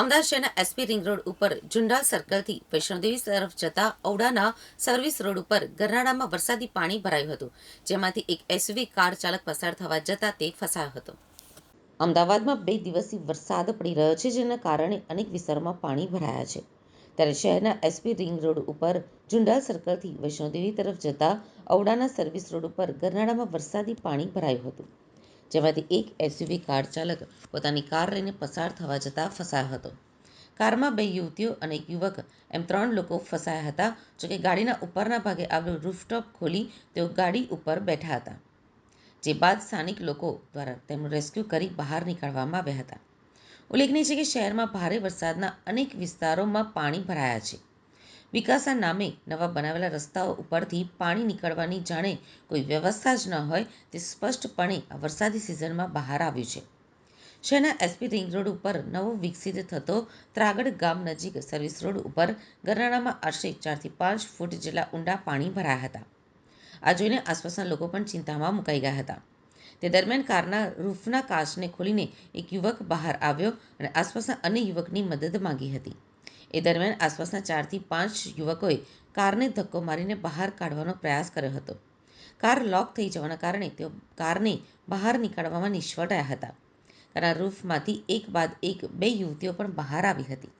અમદાવાદ શહેરના SP ring road ઉપર જુંડાલ સર્કલથી વૈષ્ણોદેવી તરફ જતા ઔડાના સર્વિસ રોડ ઉપર ગરનાળામાં વરસાદી પાણી ભરાયું હતું, જેમાંથી એક એસયુવી કાર ચાલક પસાર થવા જતા તે ફસાયો હતો. અમદાવાદમાં બે દિવસથી વરસાદ પડી રહ્યો છે, જેના કારણે અનેક વિસ્તારોમાં પાણી ભરાયા છે. ત્યારે શહેરના એસપી રિંગ રોડ ઉપર જુંડાલ સર્કલથી વૈષ્ણોદેવી તરફ જતા ઔડાના સર્વિસ રોડ ઉપર ગરનાળામાં વરસાદી પાણી ભરાયું હતું. જેમાંથી એક એસયુવી કાર ચાલક પોતાની કાર લઈને પસાર થવા જતા ફસાયો હતો. કારમાં બે યુવતીઓ અને એક યુવક એમ ત્રણ લોકો ફસાયા હતા જોકે ગાડીના ઉપરના ભાગે આવેલું રૂફટોપ ખોલી તેઓ ગાડી ઉપર બેઠા હતા, જે બાદ સ્થાનિક લોકો દ્વારા તેમનું રેસ્ક્યુ કરી બહાર નીકાળવામાં આવ્યા હતા. ઉલ્લેખનીય છે કે શહેરમાં ભારે વરસાદના અનેક વિસ્તારોમાં પાણી ભરાયા છે. વિકાસના નામે નવા બનાવેલા રસ્તાઓ ઉપરથી પાણી નીકળવાની જાણે કોઈ વ્યવસ્થા જ ન હોય તે સ્પષ્ટપણે આ વરસાદી સિઝનમાં બહાર આવ્યું છે. શહેરના એસપી રિંગ રોડ ઉપર નવો વિકસિત થતો ત્રાગડ ગામ નજીક સર્વિસ રોડ ઉપર ગરનાળામાં આશરે ચારથી પાંચ ફૂટ જેટલા ઊંડા પાણી ભરાયા હતા. આ જોઈને આસપાસના લોકો પણ ચિંતામાં મુકાઈ ગયા હતા. તે દરમિયાન કારના રૂફના કાચને ખોલીને એક યુવક બહાર આવ્યો અને આસપાસના અન્ય યુવકની મદદ માંગી હતી. એ દરમિયાન આસપાસના ચારથી પાંચ યુવકોએ કારને ધક્કો મારીને બહાર કાઢવાનો પ્રયાસ કર્યો હતો. કાર લોક થઈ જવાના કારણે તેઓ કારને બહાર નીકાળવામાં નિષ્ફળ રહ્યા હતા. કારના રૂફમાંથી એક બાદ એક બે યુવતીઓ પણ બહાર આવી હતી.